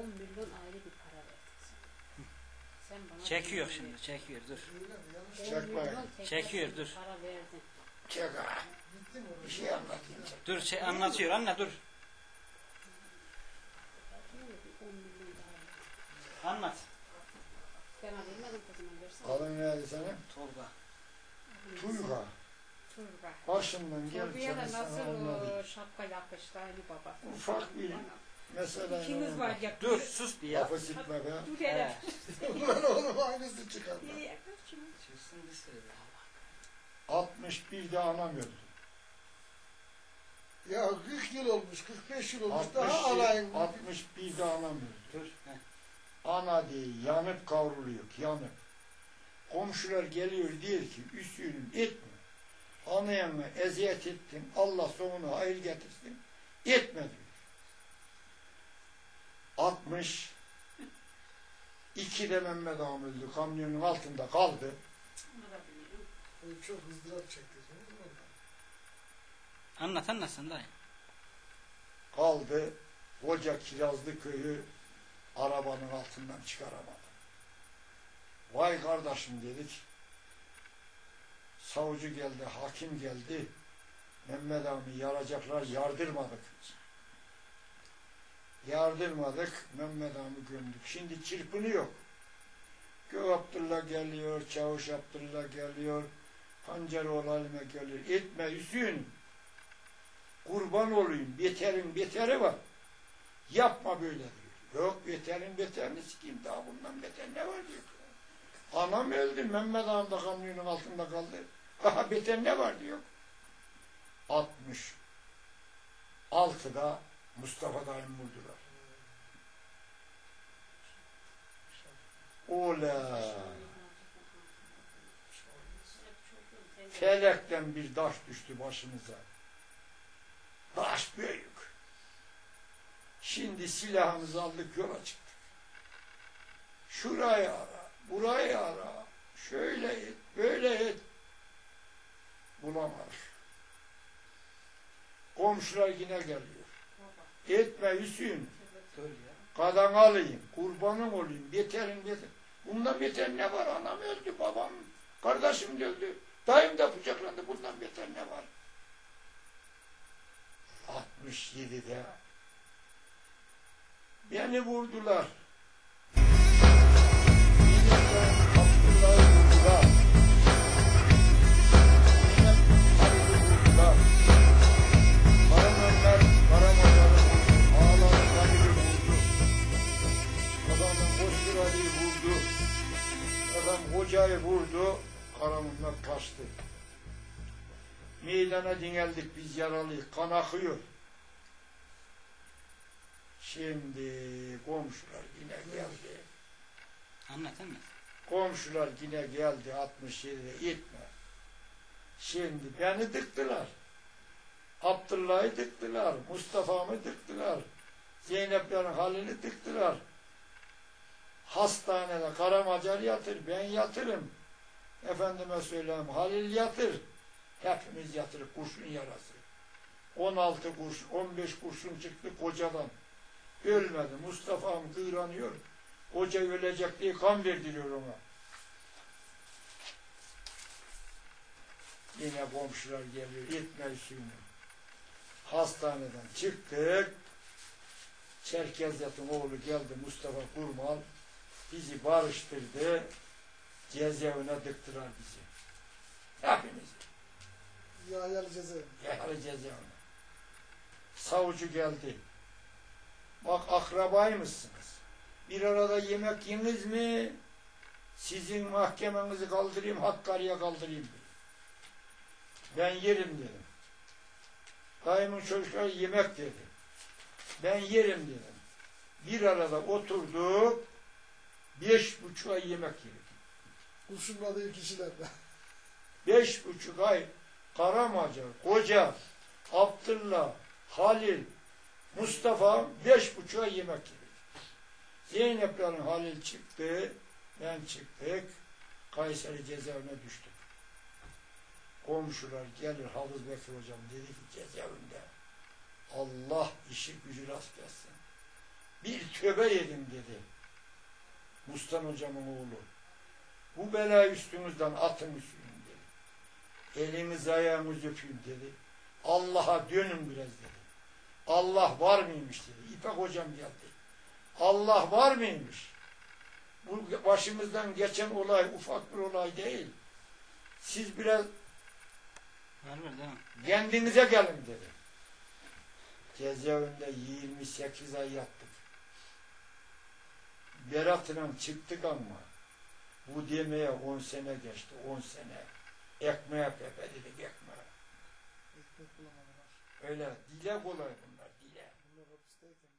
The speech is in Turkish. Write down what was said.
10 milyon ayrı bir para verdik sana. Sen bana Çekiyor 10 milyon şimdi çekiyor dur. Öyle mi? Yanlış 10 çek. milyon Çekmeyin. tekrar Çekiyor, dur. Para verdin. Çek ha. Bir şey anlatayım. Dur şey anlatıyor anne dur. Diyor ya, bir 10 milyon daha verdim. Anlat. Ben vermedim kızıma versene. Adın neydi senin? Tolga. Tuyga. Turba. Başından gel Turbiye de seni sana nasıl şapka yakıştı aynı babası. Ufak bir Mesela İkiniz var ya. Dur sus bir ya. Lafı sıkma be. Dur He. hele. Ulan oğlum aynısı çıkardı. İyi yaklaşma. Çıksın bir sürü be. 61'de anam öldü. Ya 40 yıl olmuş, 45 yıl olmuş. 60, Daha alayım. 61'de anam öldü. Ana diye yanıp kavruluyor, yanıp. Komşular geliyor diyor ki üstünün etme. Anayana eziyet ettin, Allah sonuna hayır getirsin. Etme diyor. 60 İki de Mehmet Ağam öldü. Kamyonun altında kaldı. Çok ızdırap çektiniz. Anlat anlat sen dayı. Kaldı. Koca Kirazlı köyü arabanın altından çıkaramadı. Vay kardeşim dedik. Savcı geldi, hakim geldi. Mehmet Ağam'ı yaracaklar, yardırmadık. Yardırmadık, Mehmet Ağam'ı gömdük. Şimdi çırpınıyor. Gök Abdullah geliyor, Çavuş Abdullah geliyor, Pancaroğlu Halime geliyor. Etme Hüsnü, kurban olayım, beterin beteri var. Yapma böyle diyor. Yok beterin beterini sikeyim daha bundan beter ne var diyor. Anam öldü, Mehmet Ağam da kamyonun altında kaldı. Daha beter ne var diyor. 60 altıda Mustafa dayım vurdular. Ola. Felekten bir taş düştü başımıza. Taş büyük. Şimdi silahımızı aldık yola çıktık. Şurayı ara, burayı ara, şöyle et, böyle et. Bulamadık. Komşular yine geliyor. Etme Hüsnü, Dur ya. kadan alayım, kurbanım olayım, beterin beter. Bundan beter ne var? Anam öldü, babam, kardeşim de öldü. Dayım da bıçaklandı, bundan beter ne var? 67'de beni vurdular. Hocayı vurdu. Karamönler kaçtı. Meydana dineldik biz yaralıyız. Kan akıyor. Şimdi komşular yine geldi. Anlat anlat. Komşular yine geldi 67'de itme. Şimdi beni dıktılar. Abdullah'ı dıktılar. Mustafa'mı dıktılar. Zeynep'lerin halini dıktılar. Hastanede Karamacar yatır. Ben yatırım. Efendime söyleyeyim Halil yatır. Hepimiz yatırıp kurşun yarası. 16 kurşun, 15 kurşun çıktı kocadan. Ölmedi. Mustafa'm kıvranıyor. Hoca ölecek diye kan verdiriyor ona. Yine komşular geliyor. Etme suyunu. Hastaneden çıktık. Çerkezyat'ın oğlu geldi Mustafa Kurmal. Bizi barıştırdı. Cezaevine dıktılar bizi. Hepimiz. Yahyalı cezaevi. Yahyalı cezaevine. Savcı geldi. Bak akrabaymışsınız. Bir arada yemek yediniz mi? Sizin mahkemenizi kaldırayım, Hakkari'ye kaldırayım dedi. Ben yerim dedim. Dayımın çocukları yemek dedi. Ben yerim dedim. Bir arada oturduk, beş buçuk ay yemek yedik. Kurşunladığı kişilerle. Beş buçuk ay Karamacar, Koca, Abdullah, Halil, Mustafa beş buçuk ay yemek yedik. Zeynep'lerin Halil çıktı, ben çıktık, Kayseri cezaevine düştük. Komşular gelir Hafız Bekir hocam dedi ki cezaevinde Allah işi gücü rast gelsin. Bir tövbe yedim dedi. Mustan hocamın oğlu. Bu bela üstünüzden atın üstünü dedi. Eliniz ayağınız öpeyim dedi. Allah'a dönün biraz dedi. Allah var mıymış dedi. İpek hocam geldi. Allah var mıymış? Bu başımızdan geçen olay ufak bir olay değil. Siz biraz kendinize gelin dedi. Cezaevinde 28 ay yattık. Berat'la çıktık ama bu demeye on sene geçti. on sene. Ekmeğe pepe dedik ekmeğe. Öyle dile kolay bunlar dile. Bunlar hapisteyken